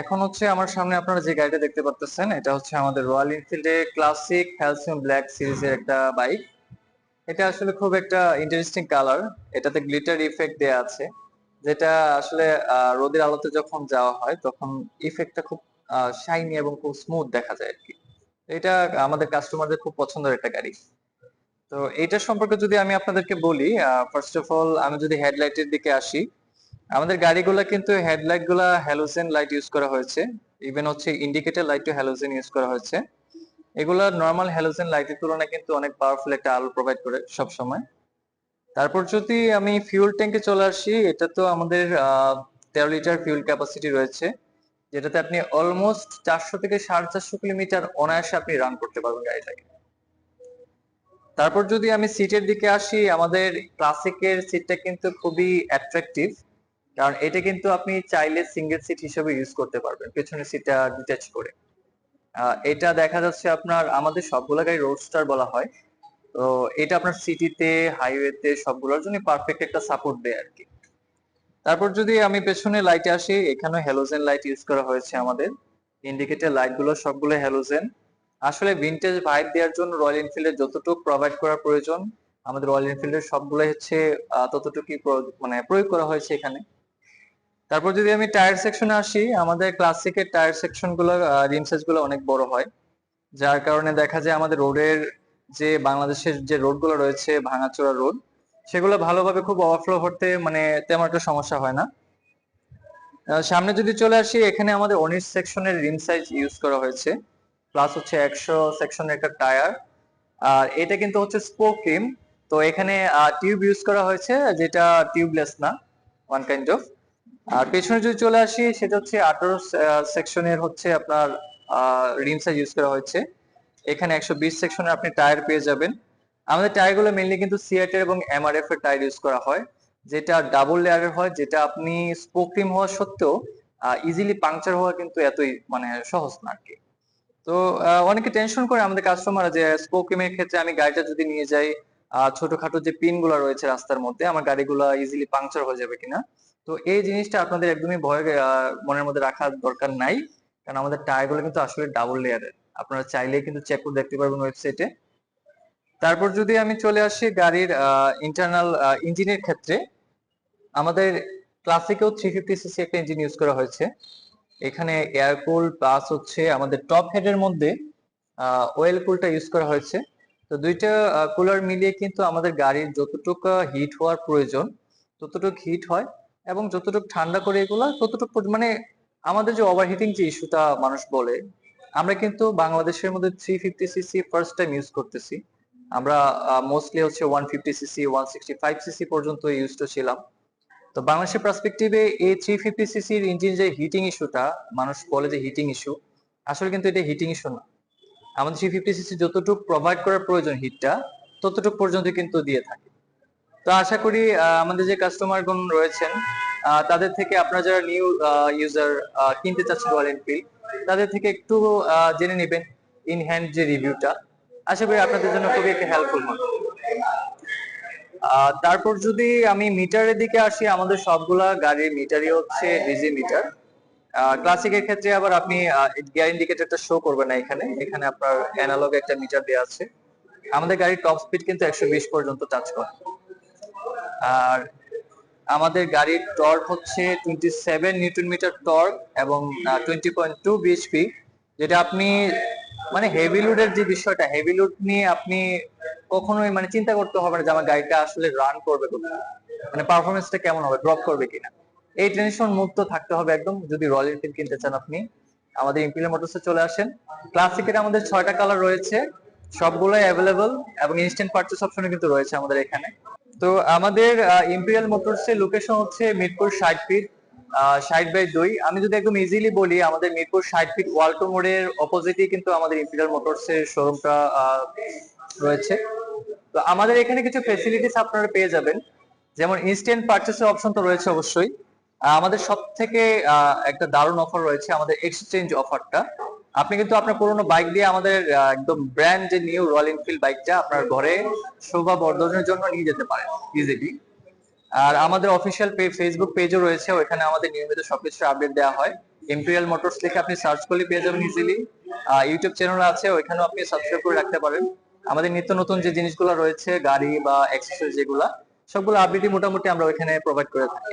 এখন হচ্ছে আমার সামনে আপনারা যে গাড়িটা দেখতে পাচ্ছেন এটা হচ্ছে আমাদের রয়্যাল এনফিল্ডের ক্লাসিক হ্যালসিয়াম ব্ল্যাক সিরিজের একটা বাইক এটা আসলে খুব একটা ইন্টারেস্টিং কালার এটাতে গ্লিটার ইফেক্ট দেয়া আছে। যেটা আসলে রোদের আলোতে যখন যাওয়া হয়, তখন ইফেক্টটা খুব শাইনি এবং খুব স্মুথ দেখা যায় আর কি এটা আমাদের কাস্টমারদের খুব পছন্দের একটা গাড়ি। তো এইটার সম্পর্কে যদি আমি আপনাদেরকে বলি ফার্স্ট অফ অল আমি যদি হেডলাইটের দিকে আসি আমাদের গাড়িগুলো কিন্তু হেডলাইটগুলা হ্যালোজেন লাইট ইউজ করা হয়েছে। ইভেন হচ্ছে ইন্ডিকেটর লাইটও হ্যালোজেন ইউজ করা হয়েছে। এগুলা নর্মাল হ্যালোজেন লাইটের তুলনায় কিন্তু অনেক পাওয়ারফুল একটা আলো প্রোভাইড করে সব সময় তারপর যদি আমি ফিউল ট্যাঙ্কে চলে আসি, এটা তো আমাদের তেরো লিটার ফিউল ক্যাপাসিটি রয়েছে। যেটাতে আপনি অলমোস্ট চারশো থেকে সাড়ে চারশো কিলোমিটার অনায়াসে আপনি রান করতে পারবেন গাড়িটাকে। তারপর যদি আমি সিটের দিকে আসি, আমাদের ক্লাসিকের সিটটা কিন্তু খুবই অ্যাট্রাকটিভ কারণ এটা কিন্তু আপনি চাইলে সিঙ্গেল সিট হিসেবে ইউজ করতে পারবেন, পেছনের সিটটা ডিটাচ করে। এটা দেখা যাচ্ছে আপনার, আমাদের সবগুলো গাড়ি রোডস্টার বলা হয়। তো এটা আপনার সিটিতে হাইওয়েতে সবগুলোর জন্য পারফেক্ট একটা সাপোর্ট দেয় আর কি। তারপর যদি আমি পেছনে লাইটে আসি এখানে হ্যালোজেন লাইট ইউজ করা হয়েছে আমাদের। ইন্ডিকেটর লাইটগুলো সবগুলো হ্যালোজেন আসলে ভিনটেজ ভাইব দেওয়ার জন্য রয়্যাল এনফিল্ডের যতটুকু প্রোভাইড করা প্রয়োজন, আমাদের রয়্যাল এনফিল্ডের সবগুলোই হচ্ছে ততটুকুই মানে প্রয়োগ করা হয়েছে এখানে। তারপর যদি আমি টায়ার সেকশনে আসি, আমাদের ক্লাসিকের টায়ার সেকশনগুলো রিম সাইজগুলো অনেক বড় হয়। যার কারণে দেখা যায় আমাদের রোডের যে বাংলাদেশের যে রোডগুলো রয়েছে, ভাঙাচোরা রোড সেগুলো ভালোভাবে খুব ওভারফ্লো করতে মানে তেমন একটা সমস্যা হয় না। সামনে যদি চলে আসি, এখানে আমাদের উনিশ সেকশনের রিম সাইজ ইউজ করা হয়েছে। প্লাস হচ্ছে একশো সেকশনের একটা টায়ার আর এটা কিন্তু হচ্ছে স্পোক রিম তো এখানে টিউব ইউজ করা হয়েছে, যেটা টিউবলেস না ওয়ান কাইন্ড অফ আর পেছনে যদি চলে আসি, সেটা হচ্ছে আঠারো সেকশনের হচ্ছে আপনার রিম ইউজ করা হয়েছে। এখানে একশো বিশ সেকশনের আপনি টায়ার পেয়ে যাবেন। আমাদের টায়ারগুলো মেনলি কিন্তু সিআরটি এবং এমআরএফ এর টায়ার ইউজ করা হয়, যেটা ডাবল লেয়ারের হয়, যেটা আপনি স্পোক রিম হওয়া সত্ত্বেও ইজিলি পাংচার হওয়া কিন্তু এতই মানে সহজ না আর তো অনেকে টেনশন করে আমাদের কাস্টমার যে স্পোক রিমের ক্ষেত্রে আমি গাড়িটা যদি নিয়ে যাই ছোটখাটো যে পিনগুলো রয়েছে রাস্তার মধ্যে, আমার গাড়িগুলো ইজিলি পাংচার হয়ে যাবে কিনা। তো এই জিনিসটা আপনাদের একদমই ভয় মনের মধ্যে রাখার দরকার নাই। কারণ আমাদের টায়ারগুলো কিন্তু আসলে ডাবল লেয়ারের আপনারা চাইলে কিন্তু চেক করে দেখতে পারবেন ওয়েবসাইটে তারপর যদি আমি চলে আসি গাড়ির ইন্টারনাল ইঞ্জিনের ক্ষেত্রে, আমাদের ক্লাসিকেও থ্রি ফিফটি সিসি একটা ইঞ্জিন ইউজ করা হয়েছে। এখানে এয়ার কুল প্লাস হচ্ছে আমাদের টপ হেডের মধ্যে ওয়েল কুলটা ইউজ করা হয়েছে। তো দুইটা কুলার মিলিয়ে কিন্তু আমাদের গাড়ির যতটুকু হিট হওয়ার প্রয়োজন, ততটুকু হিট হয় এবং যতটুকু ঠান্ডা করে এগুলা, ততটুকু মানে আমাদের যে ওভারহিটিং যে ইস্যুটা মানুষ বলে, আমরা কিন্তু বাংলাদেশের মধ্যে three fifty CC first time use করতেছি। আমরা মোস্টলি হচ্ছে one fifty CC one sixty five CC পর্যন্ত ইউজ তো ছিলাম। তো বাংলাদেশের পার্সপেক্টিভে এই থ্রি ফিফটি সিসির ইঞ্জিন যে হিটিং ইস্যুটা মানুষ বলে যে হিটিং ইস্যু আসলে কিন্তু এটা হিটিং ইস্যু না। আমাদের থ্রি ফিফটি সিসি যতটুকু প্রোভাইড করার প্রয়োজন হিটটা ততটুকু পর্যন্ত কিন্তু দিয়ে থাকে। তো আশা করি আমাদের যে কাস্টমারগণ রয়েছেন তাদের থেকে আপনারা যারা নিউ ইউজার কিনতে চাচ্ছেন রয়্যাল এনফিল্ড তাদের থেকে একটু জেনে নেবেন ইন হ্যান্ড যে রিভিউটা আশা করি আপনাদের জন্য খুবই একটা হেল্পফুল হবে তারপর যদি আমি মিটারের দিকে আসি, আমাদের সবগুলা গাড়ির মিটারই হচ্ছে ডিজি মিটার ক্লাসিকের ক্ষেত্রে আবার আপনি গিয়ার ইন্ডিকেটরটা শো করবে না এখানে। এখানে আপনার অ্যানালগ একটা মিটার দেওয়া আছে। আমাদের গাড়ির টপ স্পিড কিন্তু একশো বিশ পর্যন্ত টাচ করে। আর আমাদের গাড়ির টর্ক হচ্ছে twenty seven newton metre torque এবং টোয়েন্টি পয়েন্ট টু বিএইচপি যেটা আপনি মানে হেভি লোডের যে বিষয়টা হেভি লোড নিয়ে আপনি কখনোই মানে চিন্তা করতে হবে না যে আমার গাড়িটা আসলে রান করবে কোথায়। মানে পারফরমেন্সটা কেমন হবে ড্রপ করবে কিনা। এই টেনশন মুক্ত থাকতে হবে একদম, যদি রয়্যাল এনফিল্ড কিনতে চান আপনি। আমাদের ইম্পিরিয়াল মোটরসে চলে আসেন। ক্লাসিকের আমাদের ছয়টা কালার রয়েছে, সবগুলোই অ্যাভেলেবল এবং ইনস্ট্যান্ট পারচেস অপশনে কিন্তু রয়েছে আমাদের এখানে। তো আমাদের ইম্পিরিয়াল মোটরস এর লোকেশন হচ্ছে মিরপুর ষাট ফিট ষাট বাই দুই। আমি যদি একদম ইজিলি বলি, আমাদের মিরপুর ষাট ফিট ওয়ালটো মোড়ের অপোজিটই কিন্তু আমাদের ইম্পিরিয়াল মোটরস এর শোরুমটা রয়েছে। তো আমাদের এখানে কিছু ফেসিলিটিস আপনারা পেয়ে যাবেন। যেমন ইনস্ট্যান্ট পারচেসের অপশন তো রয়েছে অবশ্যই। আমাদের সব থেকে একটা দারুণ অফার রয়েছে আমাদের এক্সচেঞ্জ অফারটা আপনি কিন্তু আপনার পুরোনো বাইক দিয়ে আমাদের একদম ব্র্যান্ড যে নিউ রয়্যাল এনফিল্ড বাইকটা আপনার ঘরে শোভা বর্ধনের জন্য নিয়ে যেতে পারেন ইজিলি আর আমাদের অফিসিয়াল পেজ ফেসবুক পেজও রয়েছে ওখানে আমাদের নিয়মিত সবকিছু আপডেট দেওয়া হয়। ইম্পেরিয়াল মোটরস লিখে আপনি সার্চ করলে পেয়ে যাবেন ইজিলি ইউটিউব চ্যানেল আছে, ওইখানেও আপনি সাবস্ক্রাইব করে রাখতে পারেন। আমাদের নিত্য নতুন যে জিনিসগুলো রয়েছে, গাড়ি বা অ্যাক্সেসরিজ যেগুলা, সবগুলো আপডেটই মোটামুটি আমরা ওইখানে প্রোভাইড করে থাকি।